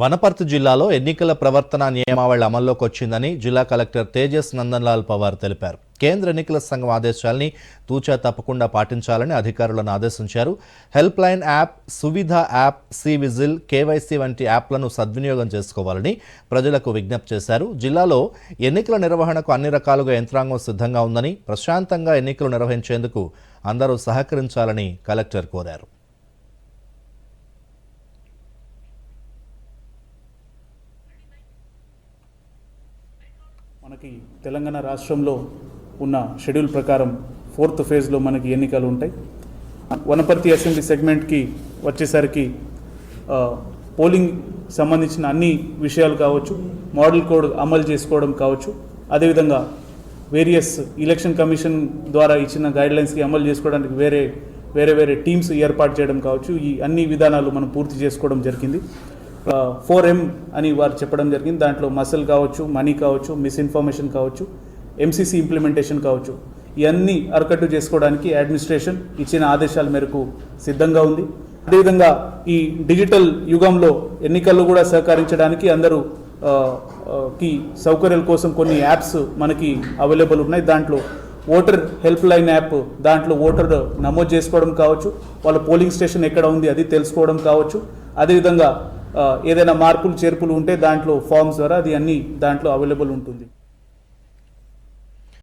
వనపర్తి జిల్లాలో ఎన్నికల ప్రవర్తన నియమావళి అమల్లోకి వచ్చిందని జిల్లా కలెక్టర్ తేజస్ నందన్లాల్ పవార్ తెలిపారు. కేంద్ర ఎన్నికల సంఘం ఆదేశాల్ని తూచా తప్పకుండా పాటించాలని అధికారులను ఆదేశించారు. Help line app Suvidha app C vigil KYC వంటి యాప్లను సద్వినియోగం చేసుకోవాలని ప్రజలకు విజ్ఞప్తి చేశారు. జిల్లాలో ఎన్నికల నిర్వహణకు అన్ని రకాలుగా యంత్రాంగం సిద్ధంగా ఉందని ప్రశాంతంగా ఎన్నికలు నిర్వహించేందుకు అందరూ సహకరించాలని కలెక్టర్ కోరారు. మనకి తెలంగాణ రాష్ట్రంలో ఉన్న షెడ్యూల్ ప్రకారం ఫోర్త్ ఫేజ్లో మనకి ఎన్నికలు ఉంటాయి. వనపర్తి అసెంబ్లీ సెగ్మెంట్కి వచ్చేసరికి పోలింగ్ సంబంధించిన అన్ని విషయాలు కావచ్చు మోడల్ కోడ్ అమలు చేసుకోవడం కావచ్చు. అదేవిధంగా వేరియస్ ఎలక్షన్ కమిషన్ ద్వారా ఇచ్చిన గైడ్లైన్స్కి అమలు చేసుకోవడానికి వేరే వేరే వేరే టీమ్స్ ఏర్పాటు చేయడం కావచ్చు. ఈ అన్ని విధానాలు మనం పూర్తి చేసుకోవడం జరిగింది. ఫోర్ ఎం అని వారు చెప్పడం జరిగింది. దాంట్లో మసల్ కావచ్చు మనీ కావచ్చు మిస్ఇన్ఫర్మేషన్ కావచ్చు ఎంసీసీ ఇంప్లిమెంటేషన్ కావచ్చు. ఇవన్నీ అరకట్టు చేసుకోవడానికి అడ్మినిస్ట్రేషన్ ఇచ్చిన ఆదేశాల మేరకు సిద్ధంగా ఉంది. అదేవిధంగా ఈ డిజిటల్ యుగంలో ఎన్నికల్లో కూడా సహకరించడానికి అందరూ కి సౌకర్యాల కోసం కొన్ని యాప్స్ మనకి అవైలబుల్ ఉన్నాయి. దాంట్లో ఓటర్ హెల్ప్ లైన్ యాప్ దాంట్లో ఓటర్ నమోదు చేసుకోవడం కావచ్చు వాళ్ళ పోలింగ్ స్టేషన్ ఎక్కడ ఉంది అది తెలుసుకోవడం కావచ్చు. అదేవిధంగా ఏదైనా మార్పులు చేర్పులు ఉంటే దాంట్లో ఫామ్స్ ద్వారా అది అన్ని దాంట్లో అవైలబుల్ ఉంటుంది.